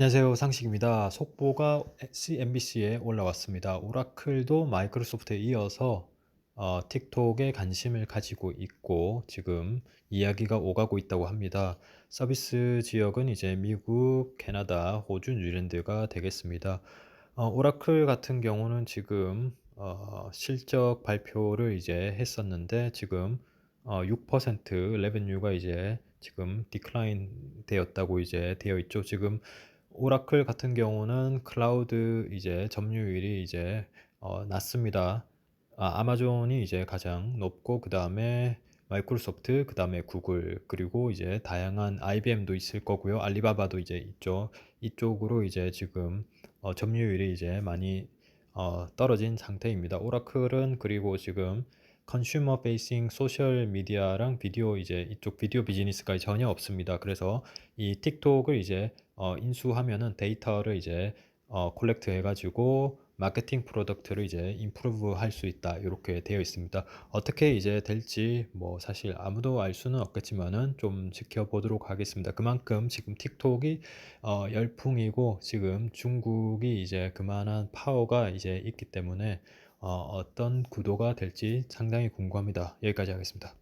안녕하세요. 상식입니다. 속보가 CNBC에 올라왔습니다. 오라클도 마이크로소프트에 이어서 어, 틱톡에 관심을 가지고 있고 지금 이야기가 오가고 있다고 합니다. 서비스 지역은 이제 미국, 캐나다, 호주, 뉴질랜드가 되겠습니다. 어, 오라클 같은 경우는 지금 어, 실적 발표를 이제 했었는데 지금 어, 6% 레베뉴가 이제 지금 디클라인 되었다고 이제 되어 있죠. 지금 오라클 같은 경우는 클라우드 이제 점유율이 이제 어, 낮습니다. 아, 아마존이 이제 가장 높고 그 다음에 마이크로소프트, 그 다음에 구글, 그리고 이제 다양한 IBM도 있을 거고요. 알리바바도 이제 있죠. 이쪽으로 이제 지금 어, 점유율이 이제 많이 어, 떨어진 상태입니다. 오라클은 그리고 지금 컨슈머 페이싱 소셜 미디어랑 비디오 이제 이쪽 비디오 비즈니스가 전혀 없습니다. 그래서 이 틱톡을 이제 어, 인수하면은 데이터를 이제 어, 콜렉트 해가지고 마케팅 프로덕트를 이제 임프루브 할 수 있다 이렇게 되어 있습니다. 어떻게 이제 될지 뭐 사실 아무도 알 수는 없겠지만은 좀 지켜보도록 하겠습니다. 그만큼 지금 틱톡이 어, 열풍이고 지금 중국이 이제 그만한 파워가 이제 있기 때문에 어, 어떤 구도가 될지 상당히 궁금합니다. 여기까지 하겠습니다.